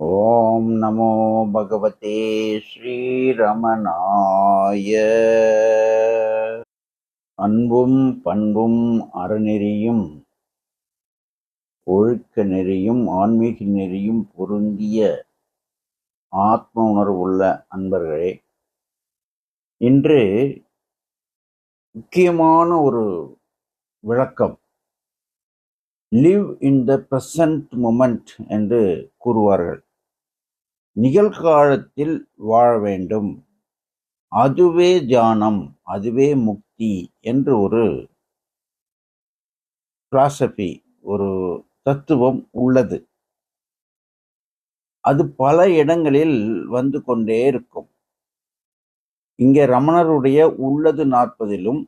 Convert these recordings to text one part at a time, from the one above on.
ॐ नमो भगवते ஸ்ரீரமணாய அன்பும் பண்பும் அறநெறியும் ஒழுக்க நெறியும் ஆன்மீக நெறியும் பொருந்திய ஆத்ம உணர்வுள்ள அன்பர்களே இன்று முக்கியமான ஒரு விளக்கம் live in the present moment என்று கூறுவார்கள் நிகழ்காலத்தில் வாழ வேண்டும். அதுவே தியானம் அதுவே முக்தி என்று ஒரு பிலாசபி ஒரு தத்துவம் உள்ளது. அது பல இடங்களில் வந்து கொண்டே இருக்கும். இங்கே ரமணருடைய உள்ளது நாற்பதிலும்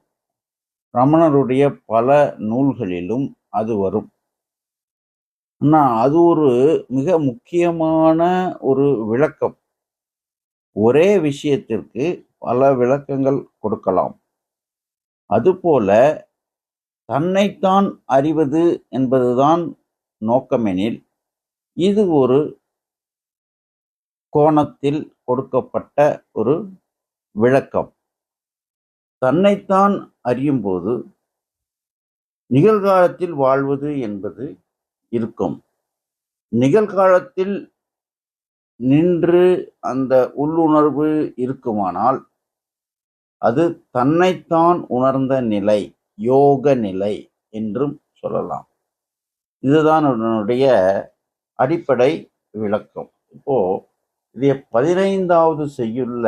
ரமணருடைய பல நூல்களிலும் அது வரும். ஆனால் அது ஒரு மிக முக்கியமான ஒரு விளக்கம். ஒரே விஷயத்திற்கு பல விளக்கங்கள் கொடுக்கலாம். அதுபோல தன்னைத்தான் அறிவது என்பதுதான் நோக்கமெனில் இது ஒரு கோணத்தில் கொடுக்கப்பட்ட ஒரு விளக்கம். தன்னைத்தான் அறியும் போது நிகழ்காலத்தில் வாழ்வது என்பது இருக்கும். நிகழ்காலத்தில் நின்று அந்த உள்ளுணர்வு இருக்குமானால் அது தன்னைத்தான் உணர்ந்த நிலை யோக நிலை என்றும் சொல்லலாம். இதுதான் என்னுடைய அடிப்படை விளக்கம். இப்போ இதைய பதினைந்தாவது செய்யுள்ள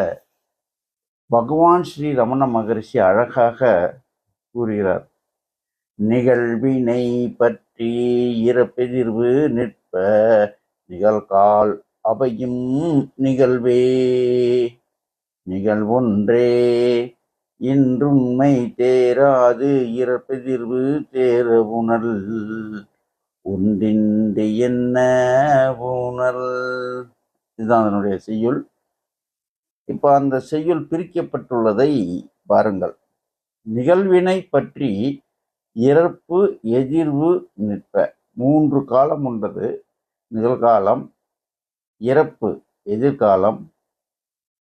பகவான் ஸ்ரீ ரமண மகரிஷி அழகாக கூறுகிறார். நிகழ்வினை பற்றி இறப்பெதிர்வு நிற்ப நிகழ்கால் அவையும் நிகழ்வே. நிகழ்வொன்றே இன்றுண்மை தேராது இறப்பெதிர்வு தேர உணல் உண்டின்றி என்ன உணல் இதுதான் அதனுடைய செய்யுள். இப்போ அந்த செய்யுள் பிரிக்கப்பட்டுள்ளதை பாருங்கள். நிகழ்வினை பற்றி இறப்பு எதிர்வு நிற்ப. மூன்று காலம் உள்ளது நிகழ்காலம் இறப்பு எதிர்காலம்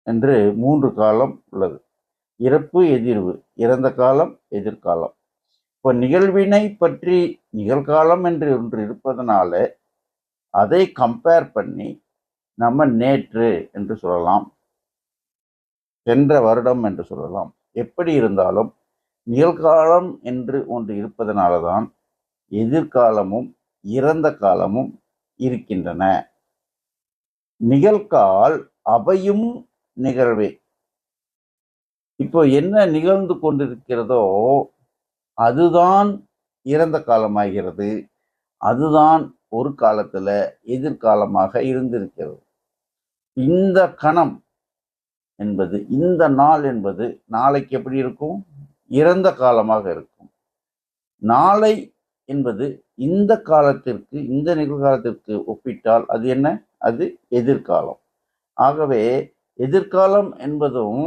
என்று மூன்று காலம் உள்ளது. இறப்பு எதிர்வு. இறந்த காலம் எதிர்காலம். இப்போ நிகழ்வினை பற்றி நிகழ்காலம் என்று ஒன்று இருப்பதனால அதை கம்பேர் பண்ணி நம்ம நேற்று என்று சொல்லலாம். சென்ற வருடம் என்று சொல்லலாம். எப்படி இருந்தாலும் நிகழ்காலம் என்று ஒன்று இருப்பதனால தான் எதிர்காலமும் இறந்த காலமும் இருக்கின்றன. நிகழ்கால் அவையும் நிகழ்வே. இப்போ என்ன நிகழ்ந்து கொண்டிருக்கிறதோ அதுதான் இறந்த காலமாகிறது. அதுதான் ஒரு காலத்துல எதிர்காலமாக இருந்திருக்கிறது. இந்த கணம் என்பது இந்த நாள் என்பது நாளைக்கு எப்படி இருக்கும்? இறந்த காலமாக இருக்கும். நாளை என்பது இந்த காலத்திற்கு இந்த நிகழ்காலத்திற்கு ஒப்பிட்டால் அது என்ன? அது எதிர்காலம். ஆகவே எதிர்காலம் என்பதும்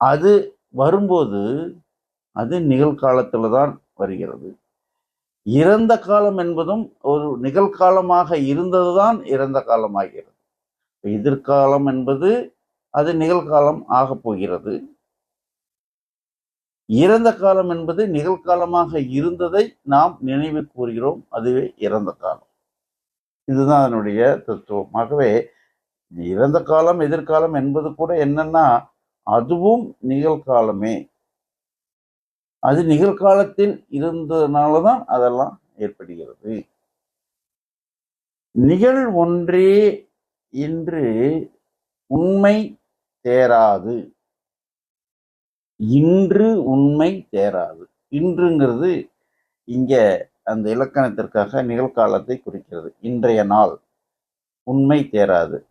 அது வரும்போது அது நிகழ்காலத்தில் தான் வருகிறது. இறந்த காலம் என்பதும் ஒரு நிகழ்காலமாக இருந்ததுதான் இறந்த காலமாகிறது. எதிர்காலம் என்பது அது நிகழ்காலம் ஆகப் போகிறது. இறந்த காலம் என்பது நிகழ்காலமாக இருந்ததை நாம் நினைவு கூறுகிறோம். அதுவே இறந்த காலம். இதுதான் அதனுடைய தத்துவம். ஆகவே இறந்த காலம் எதிர்காலம் என்பது கூட என்னன்னா அதுவும் நிகழ்காலமே. அது நிகழ்காலத்தில் இருந்ததுனால தான் அதெல்லாம் ஏற்படுகிறது. நிகழ் ஒன்றே இன்று உண்மை தேராது. இன்று உண்மை தேராது. இன்றுங்கிறது இங்கே அந்த இலக்கணத்திற்காக நிகழ்காலத்தை குறிக்கிறது. இன்றைய நாள் உண்மை தேராது.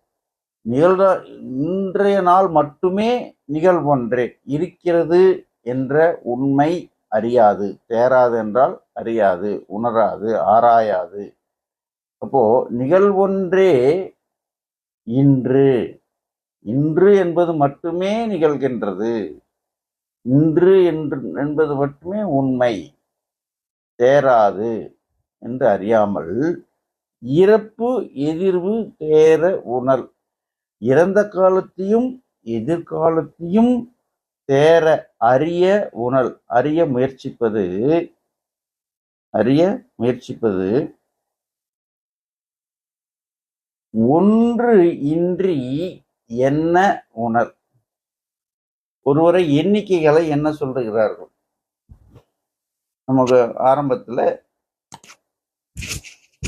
நிகழ்ற இன்றைய நாள் மட்டுமே நிகழ்வொன்றே. இருக்கிறது என்ற உண்மை அறியாது. தேராது என்றால் அறியாது உணராது ஆராயாது. அப்போ நிகழ்வொன்றே இன்று. இன்று என்பது மட்டுமே நிகழ்கின்றது. இன்று என்று என்பது மட்டுமே உண்மை. தேராது என்று அறியாமல் இறப்பு எதிர்வு தேர உணல். இறந்த காலத்தையும் எதிர்காலத்தையும் தேர அறிய உணல். அறிய முயற்சிப்பது அறிய முயற்சிப்பது ஒன்று இன்றி என்ன உணர் ஒருவரை எண்ணிக்கைகளை என்ன சொல்லுகிறார்கள்? நமக்கு ஆரம்பத்தில்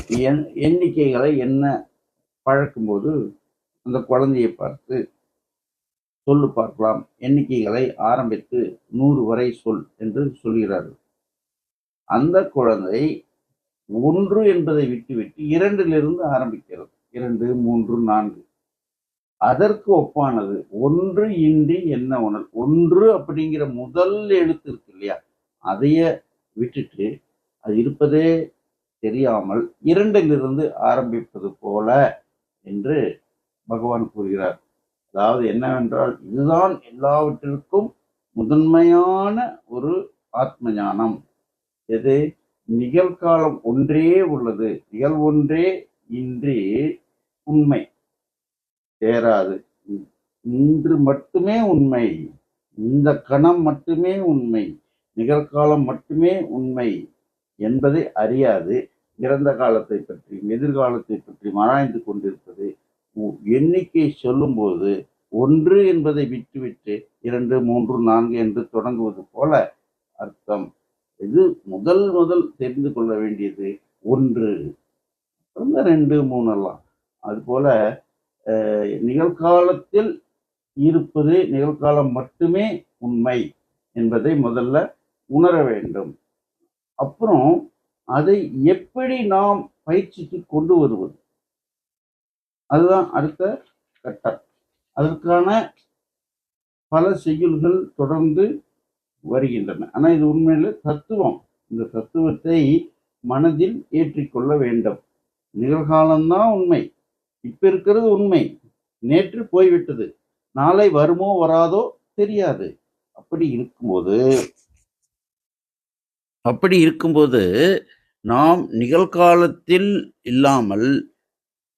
எண்- எண்ணிக்கைகளை என்ன பழக்கும்போது அந்த குழந்தையை பார்த்து சொல்லு பார்க்கலாம். எண்ணிக்கைகளை ஆரம்பித்து நூறு வரை சொல் என்று சொல்கிறார்கள். அந்த குழந்தை ஒன்று என்பதை விட்டுவிட்டு இரண்டிலிருந்து ஆரம்பிக்கிறது. இரண்டு மூன்று நான்கு. அதற்கு ஒப்பானது. ஒன்று இன்றி என்ன உணர் ஒன்று அப்படிங்கிற முதல் எழுத்து இருக்கு இல்லையா? அதைய விட்டுட்டு அது இருப்பதே தெரியாமல் இரண்டிலிருந்து ஆரம்பிப்பது போல என்று பகவான் கூறுகிறார். அதாவது என்னவென்றால் இதுதான் எல்லாவற்றிற்கும் முதன்மையான ஒரு ஆத்ம ஞானம் எது? நிகழ்காலம் ஒன்றே உள்ளது. நிகழ்வொன்றே இன்றி உண்மை. சேராது இன்று மட்டுமே உண்மை. இந்த கணம் மட்டுமே உண்மை. நிகழ்காலம் மட்டுமே உண்மை என்பதை அறியாது. இறந்த காலத்தை பற்றி எதிர்காலத்தை பற்றி ஆராய்ந்து கொண்டிருப்பது உ- எண்ணிக்கை சொல்லும்போது ஒன்று என்பதை விட்டுவிட்டு இரண்டு மூன்று நான்கு என்று தொடங்குவது போல அர்த்தம். இது முதல் முதல் தெரிந்து கொள்ள வேண்டியது ஒன்று. ரெண்டு மூணு எல்லாம். அதுபோல நிகழ்காலத்தில் இருப்பது நிகழ்காலம் மட்டுமே உண்மை என்பதை முதல்ல உணர வேண்டும். அப்புறம் அதை எப்படி நாம் பயிற்சிக்கு கொண்டு வருவது? அதுதான் அடுத்த கட்டம். அதற்கான பல செய்யுள்கள் தொடர்ந்து வருகின்றன. ஆனால் இது உண்மையில் தத்துவம். இந்த தத்துவத்தை மனதில் ஏற்றிக்கொள்ள வேண்டும். நிகழ்காலம்தான் உண்மை. இப்ப இருக்கிறது உண்மை. நேற்று போய்விட்டது. நாளை வருமோ வராதோ தெரியாது. அப்படி இருக்கும்போது அப்படி இருக்கும்போது நாம் நிகழ்காலத்தில் இல்லாமல்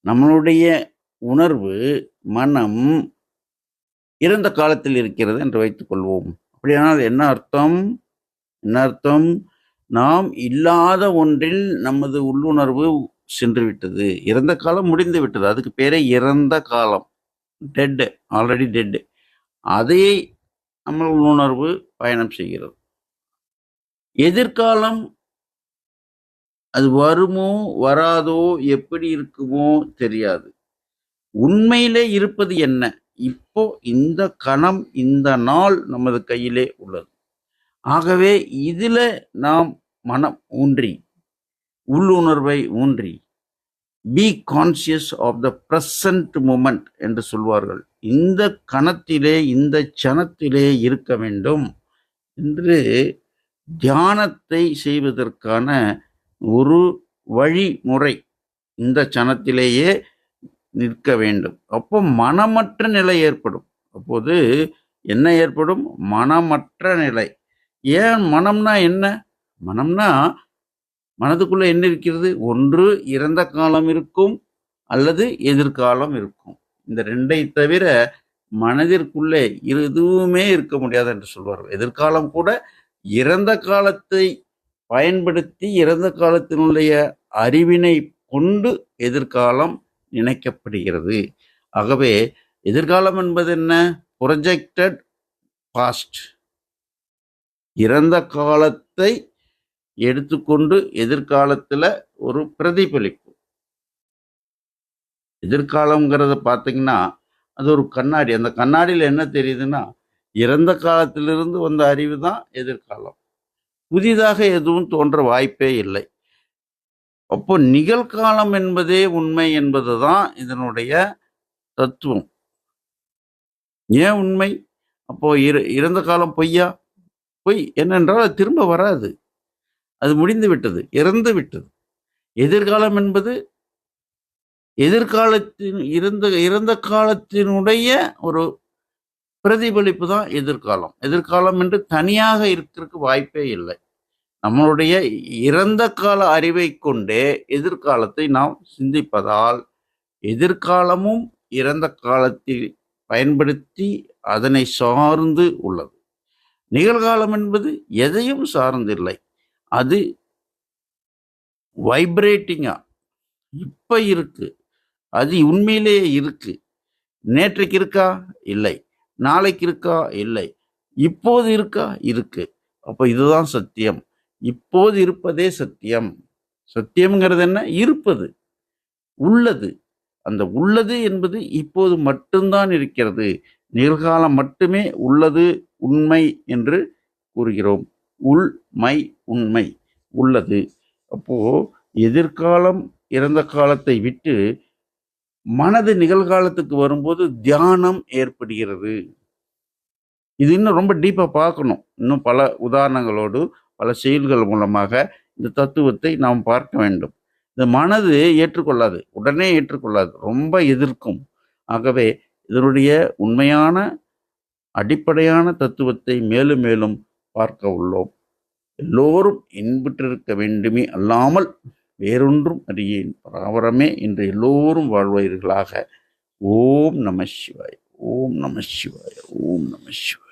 நம்மளுடைய உணர்வு மனம் இறந்த காலத்தில் இருக்கிறது என்று வைத்துக் கொள்வோம். அப்படியானால் என்ன அர்த்தம்? என்ன அர்த்தம்? நாம் இல்லாத ஒன்றில் நமது உள்ளுணர்வு சென்று விட்டது இறந்த காலம் முடிந்து விட்டது. அதுக்கு பேரே இறந்த காலம். டெட்டு ஆல்ரெடி டெட்டு அதையே நம்ம உள்ளுணர்வு பயணம் செய்கிறது. எதிர்காலம் அது வருமோ வராதோ எப்படி இருக்குமோ தெரியாது. உண்மையிலே இருப்பது என்ன? இப்போ இந்த கணம் இந்த நாள் நமது கையிலே உள்ளது. ஆகவே இதில் நாம் மனம் ஊன்றி உள்ளுணர்வை ஊன்றி be conscious of the present moment என்று சொல்வார்கள். இந்த கணத்திலே இந்த சனத்திலே இருக்க வேண்டும். என்று தியானத்தை செய்வதற்கான ஒரு வழிமுறை இந்த சனத்திலேயே நிற்க வேண்டும். அப்போ மனமற்ற நிலை ஏற்படும். அப்போது என்ன ஏற்படும்? மனமற்ற நிலை. ஏன் மனம்னா என்ன? மனம்னா மனதுக்குள்ள என்ன இருக்கிறது? ஒன்று இறந்த காலம் இருக்கும் அல்லது எதிர்காலம் இருக்கும். இந்த ரெண்டை தவிர மனதிற்குள்ளே எதுவுமே இருக்க முடியாது என்று சொல்வார்கள். எதிர்காலம் கூட இறந்த காலத்தை பயன்படுத்தி இறந்த காலத்தினுடைய அறிவினை கொண்டு எதிர்காலம் நினைக்கப்படுகிறது. ஆகவே எதிர்காலம் என்பது என்ன? ப்ரொஜெக்டட் பாஸ்ட் இறந்த காலத்தை எடுத்துக்கொண்டு எதிர்காலத்தில் ஒரு பிரதிபலிப்பு. எதிர்காலங்கிறத பார்த்தீங்கன்னா அது ஒரு கண்ணாடி. அந்த கண்ணாடியில் என்ன தெரியுதுன்னா இறந்த காலத்திலிருந்து வந்த அறிவு தான் எதிர்காலம். புதிதாக எதுவும் தோன்ற வாய்ப்பே இல்லை. அப்போ நிகழ்காலம் என்பதே உண்மை என்பது தான் இதனுடைய தத்துவம். ஏன் உண்மை? அப்போ இற இறந்த காலம் பொய்யா? பொய். என்னென்றால் திரும்ப வராது. அது முடிந்து விட்டது இறந்து விட்டது. எதிர்காலம் என்பது எதிர்காலத்தின் இருந்த இறந்த காலத்தினுடைய ஒரு பிரதிபலிப்பு தான் எதிர்காலம். எதிர்காலம் என்று தனியாக இருக்கிறதுக்கு வாய்ப்பே இல்லை. நம்மளுடைய இறந்த கால அறிவை கொண்டே எதிர்காலத்தை நாம் சிந்திப்பதால் எதிர்காலமும் இறந்த காலத்தில் பயன்படுத்தி அதனை சார்ந்து உள்ளது. நிகழ்காலம் என்பது எதையும் சார்ந்தில்லை. அது வைப்ரேட்டிங்காக இப்போ இருக்குது அது உண்மையிலேயே இருக்குது நேற்றைக்கு இருக்கா? இல்லை. நாளைக்கு இருக்கா? இல்லை. இப்போது இருக்கா? இருக்கு. அப்போ இதுதான் சத்தியம். இப்போது இருப்பதே சத்தியம். சத்தியம்ங்கிறது என்ன? இருப்பது. உள்ளது. அந்த உள்ளது என்பது இப்போது மட்டும்தான் இருக்கிறது. நிகழ்காலம் மட்டுமே உள்ளது உண்மை என்று கூறுகிறோம். உள்மை உண்மை உள்ளது. அப்போது எதிர்காலம் இறந்த காலத்தை விட்டு மனது நிகழ்காலத்துக்கு வரும்போது தியானம் ஏற்படுகிறது. இது இன்னும் ரொம்ப டீப்பாக பார்க்கணும். இன்னும் பல உதாரணங்களோடு பல செயல்கள் மூலமாக இந்த தத்துவத்தை நாம் பார்க்க வேண்டும். இந்த மனது ஏற்றுக்கொள்ளாது உடனே ஏற்றுக்கொள்ளாது ரொம்ப எதிர்க்கும். ஆகவே இதனுடைய உண்மையான அடிப்படையான தத்துவத்தை மேலும் மேலும் பார்க்க உள்ளோம். எல்லோரும் இன்புற்றிருக்க வேண்டுமே அல்லாமல் வேறொன்றும் அறியேன். பராபரமே என்று எல்லோரும் வாழ்வீர்களாக. ஓம் நம சிவாய் ஓம் நம சிவாய் ஓம் நம சிவாய்.